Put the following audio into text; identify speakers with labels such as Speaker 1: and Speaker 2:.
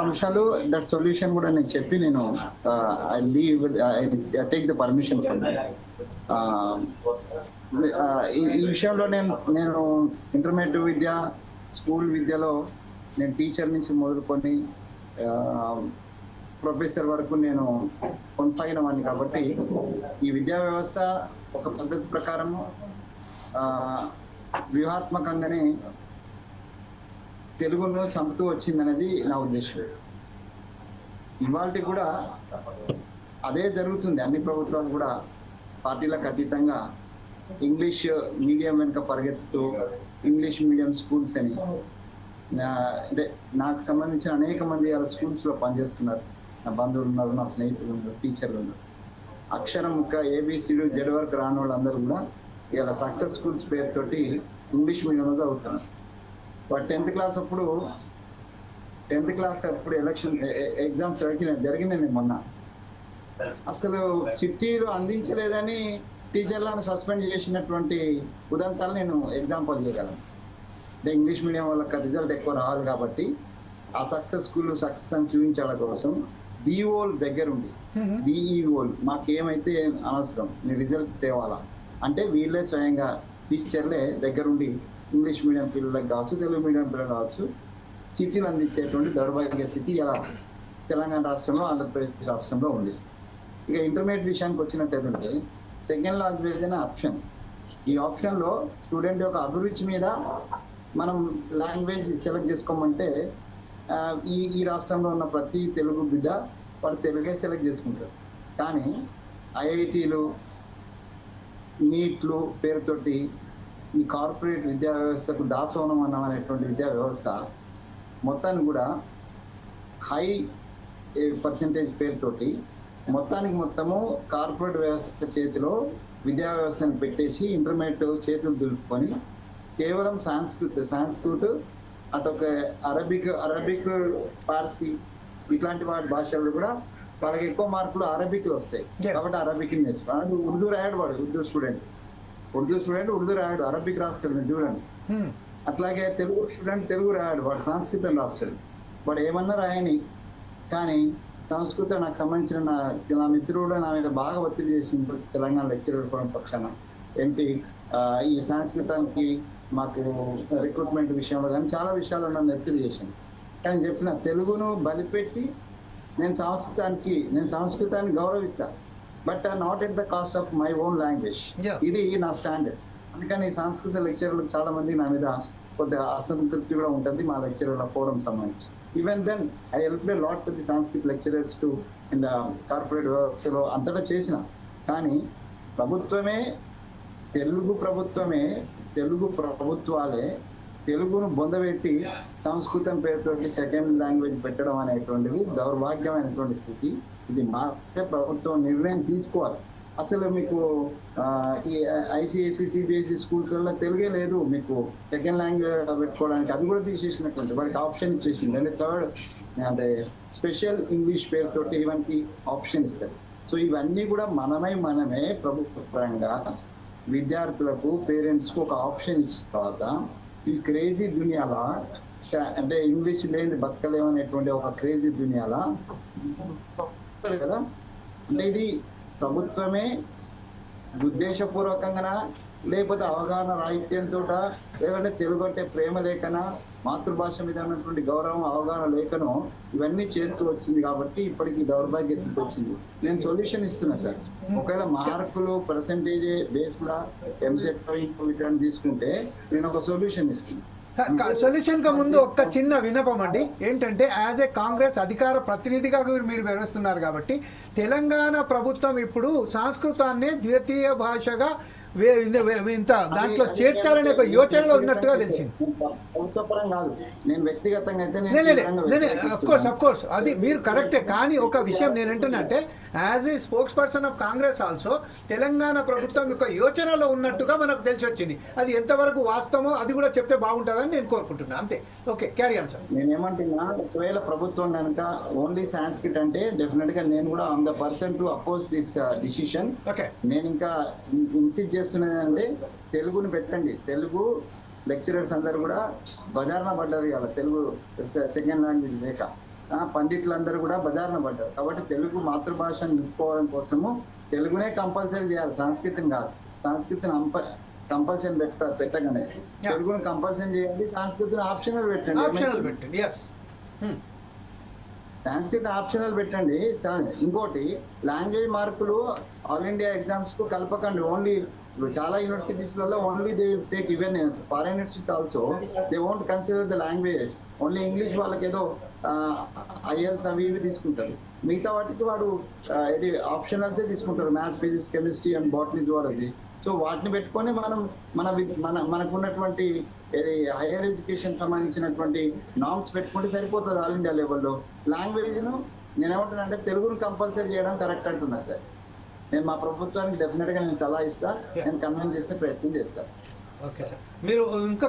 Speaker 1: అంశాలు that solution కూడా నేను చెప్పి నేను I leave I take the permission ఈ విషయంలో నేను నేను ఇంటర్మీడియట్ విద్య స్కూల్ విద్యలో నేను టీచర్ నుంచి మొదలుకొని ప్రొఫెసర్ వరకు నేను కొనసాగిన వాడిని కాబట్టి ఈ విద్యా వ్యవస్థ ఒక పద్ధతి ప్రకారము వ్యూహాత్మకంగానే తెలుగును చంపుతూ వచ్చిందనేది నా ఉద్దేశం. ఇవాళ కూడా అదే జరుగుతుంది. అన్ని ప్రభుత్వాలు కూడా పార్టీలకు అతీతంగా ఇంగ్లీష్ మీడియం వెనుక పరిగెత్తుతూ ఇంగ్లీష్ మీడియం స్కూల్స్ అని అంటే నాకు సంబంధించిన అనేక మంది వాళ్ళ స్కూల్స్లో పనిచేస్తున్నారు. నా బంధువులు ఉన్నారు నా స్నేహితులు ఉన్నారు టీచర్లు ఉన్నారు. అక్షరం ముక్క ఏబిసిడు జెడ్ వరకు రాని వాళ్ళందరూ కూడా ఇవాళ సక్సెస్ స్కూల్స్ పేరుతోటి ఇంగ్లీష్ మీడియంలో చదువుతున్నారు టెన్త్ క్లాస్ అప్పుడు టెన్త్ క్లాస్ అప్పుడు ఎలక్షన్ ఎగ్జామ్స్ జరిగిన జరిగినాయి మొన్న. అసలు చిట్టీలు అందించలేదని టీచర్లను సస్పెండ్ చేసినటువంటి ఉదంతాలు నేను ఎగ్జాంపుల్ చేయగలను. అంటే ఇంగ్లీష్ మీడియం వాళ్ళకి రిజల్ట్ ఎక్కువ రావాలి కాబట్టి ఆ సక్సెస్ స్కూల్ సక్సెస్ అని చూపించడం కోసం డిఓల్ దగ్గర ఉంది. డిఈఓల్ మాకు ఏమైతే అనవసరం మీ రిజల్ట్ తేవాలా? అంటే వీళ్ళే స్వయంగా టీచర్లే దగ్గరుండి ఇంగ్లీష్ మీడియం పిల్లలకు కావచ్చు తెలుగు మీడియం పిల్లలు కావచ్చు చిట్టీలు అందించేటువంటి దౌర్భాగ్య స్థితి ఇలా తెలంగాణ రాష్ట్రంలో ఆంధ్రప్రదేశ్ రాష్ట్రంలో ఉంది. ఇక ఇంటర్మీడియట్ విషయానికి వచ్చినట్టయితే సెకండ్ లాంగ్వేజ్ అనే ఆప్షన్ ఈ ఆప్షన్లో స్టూడెంట్ యొక్క అభిరుచి మీద మనం లాంగ్వేజ్ సెలెక్ట్ చేసుకోమంటే ఈ ఈ రాష్ట్రంలో ఉన్న ప్రతి తెలుగు బిడ్డ వాడు తెలుగే సెలెక్ట్ చేసుకుంటారు కానీ ఐఐటీలు నీట్లు పేరుతోటి ఈ కార్పొరేట్ విద్యా వ్యవస్థకు దాసోహనం అన్నం అనేటువంటి విద్యా వ్యవస్థ మొత్తాన్ని కూడా హై పర్సంటేజ్ పేరుతోటి మొత్తానికి మొత్తము కార్పొరేట్ వ్యవస్థ చేతిలో విద్యా వ్యవస్థను పెట్టేసి ఇంటర్మీడియట్ చేతులు దులుపుకొని కేవలం సాంస్కృత్ సాంస్కృత్ అటు ఒక అరబిక్ అరబిక్ పార్సీ ఇట్లాంటి వాటి భాషల్లో కూడా వాళ్ళకి ఎక్కువ మార్కులు అరబిక్ వస్తాయి. కాబట్టి అరబిక్ నేర్చుకోవాలి. ఉర్దూ రాయడు వాడు ఉర్దూ స్టూడెంట్. ఉర్దూ స్టూడెంట్ ఉర్దూ రాయడు. అరబిక్ రాస్తాడు మీరు చూడండి. అట్లాగే తెలుగు స్టూడెంట్ తెలుగు రాయడు. వాడు సంస్కృతం రాస్తాడు. వాడు ఏమన్నా రాయని కానీ సంస్కృతం నాకు సంబంధించిన నా నా మిత్రుడు నా మీద బాగా ఒత్తిడి చేసింది తెలంగాణ లెక్చరర్ పక్షాన ఏంటి ఈ సంస్కృతానికి మాకు రిక్రూట్మెంట్ విషయంలో కానీ చాలా విషయాలు నన్ను ఒత్తిడి చేసింది. కానీ చెప్పిన తెలుగును బలిపెట్టి నేను సంస్కృతానికి నేను సంస్కృతాన్ని గౌరవిస్తా. But not at the cost of my own language ఇది నా స్టాండర్డ్ అందుకని సంస్కృత లెక్చరర్లు చాలా మంది నా మీద కొద్దిగా అసంతృప్తి కూడా ఉంటుంది మా లెక్చరర్ల ఫోరం సంబంధించి. Even then I help lot the Sanskrit lecturers to in the corporate వర్క్స్లో అంతటా చేసిన. కానీ ప్రభుత్వమే తెలుగు ప్రభుత్వమే తెలుగు ప్రభుత్వాలే తెలుగును బొందబెట్టి సంస్కృతం పేరుతోటి సెకండ్ లాంగ్వేజ్ పెట్టడం అనేటువంటిది దౌర్భాగ్యమైనటువంటి స్థితి. ఇది మాకే ప్రభుత్వం నిర్ణయం తీసుకోవాలి. అసలు మీకు ఈ ఐసిఐసి సిబిఎస్ఈ స్కూల్స్ వల్ల తెలుగే లేదు మీకు సెకండ్ లాంగ్వేజ్ పెట్టుకోవడానికి. అది కూడా తీసేసినటువంటి వాడికి ఆప్షన్ ఇచ్చేసింది అంటే థర్డ్ అంటే స్పెషల్ ఇంగ్లీష్ పేరుతోటి ఇవన్నీ ఆప్షన్ ఇస్తారు. సో ఇవన్నీ కూడా మనమై మనమే ప్రభుత్వపరంగా విద్యార్థులకు పేరెంట్స్కు ఒక ఆప్షన్ ఇచ్చిన తర్వాత ఈ క్రేజీ దునియాల అంటే ఇంగ్లీష్ లేని బతకలేమనేటువంటి ఒక క్రేజీ దునియాల కదా? అంటే ఇది ప్రభుత్వమే ఉద్దేశపూర్వకంగా లేకపోతే అవగాహన రాహిత్యంతో లేదంటే తెలుగు అంటే ప్రేమ లేఖన మాతృభాష మీద ఉన్నటువంటి గౌరవం అవగాహన లేఖను ఇవన్నీ చేస్తూ వచ్చింది కాబట్టి ఇప్పటికి దౌర్భాగ్య స్థితి వచ్చింది. నేను సొల్యూషన్ ఇస్తున్నా సార్. ఒకవేళ మార్కులు పర్సంటేజ్ బేస్ లా ఎంసెట్ వీటిని తీసుకుంటే నేను ఒక సొల్యూషన్
Speaker 2: ఇస్తున్నాను సొల్యూషన్కి ముందు ఒక్క చిన్న వినపం అండి. ఏంటంటే యాజ్ ఏ కాంగ్రెస్ అధికార ప్రతినిధిగా మీరు మీరు కాబట్టి తెలంగాణ ప్రభుత్వం ఇప్పుడు సంస్కృతాన్ని ద్వితీయ భాషగా ఇంత దాంట్లో చేర్చాలనే ఒక యోచనలో ఉన్నట్టుగా తెలిసింది.
Speaker 1: నేను
Speaker 2: కోర్స్ అఫ్ కోర్స్ అది మీరు కరెక్టే కానీ ఒక విషయం నేను అంటున్నట్టే as a spokes person of Congress also Telangana ప్రభుత్వం యొక్క యోచనలో ఉన్నట్టుగా మనకు తెలిసి వచ్చింది. అది ఎంతవరకు వాస్తవమో అది కూడా చెప్తే బాగుంటుందని నేను కోరుకుంటున్నాను అంతే. ఓకే క్యారీ ఆన్ సార్
Speaker 1: నేనేమంటున్నా ఒకవేళ ప్రభుత్వం కనుక ఓన్లీ సాంస్క్రిట్ అంటే డెఫినెట్గా నేను కూడా on the person to oppose this decision
Speaker 2: okay
Speaker 1: నేను ఇంకా ఇన్సిట్ చేస్తున్నది అంటే తెలుగుని పెట్టండి. తెలుగు లెక్చరర్స్ అందరు కూడా బజార్న పడ్డారు ఇవాళ. తెలుగు సెకండ్ లాంగ్వేజ్ లేక. పండిట్లందరూ కూడా బజార్న పడ్డారు. కాబట్టి తెలుగు మాతృభాషను నిలుపుకోవడం కోసము తెలుగునే కంపల్సరీ చేయాలి. సంస్కృతం కాదు. సంస్కృతిని కంపల్సరీ పెట్ట పెట్టగానే తెలుగును కంపల్సరీ చేయండి. సంస్కృతిని ఆప్షనల్ పెట్టండి. సంస్కృత ఆప్షనల్ పెట్టండి. ఇంకోటి లాంగ్వేజ్ మార్కులు ఆల్ ఇండియా ఎగ్జామ్స్కు కలపకండి. ఓన్లీ ఇప్పుడు చాలా యూనివర్సిటీస్లలో only they take even foreign universities also they won't consider the languages only English వాళ్ళకి ఏదో ఐఎల్స్ అవి ఇవి తీసుకుంటారు. మిగతా వాటికి వాడు ఇది ఆప్షనల్సే తీసుకుంటారు. Maths physics chemistry and botany zoology so వాటిని పెట్టుకొని మనం మన మన మనకున్నటువంటి ఏది హైయర్ ఎడ్యుకేషన్ సంబంధించినటువంటి నామ్స్ పెట్టుకుంటే సరిపోతుంది ఆల్ ఇండియా లెవెల్లో లాంగ్వేజ్ను నేను ఏమంటున్నా అంటే తెలుగును కంపల్సరీ చేయడం కరెక్ట్ అంటున్నా సార్ నేను మా ప్రభుత్వానికి డెఫినెట్గా నేను సలహా ఇస్తా నేను కన్విన్స్ చేసే ప్రయత్నం చేస్తాను
Speaker 2: ఓకే సార్ మీరు ఇంకా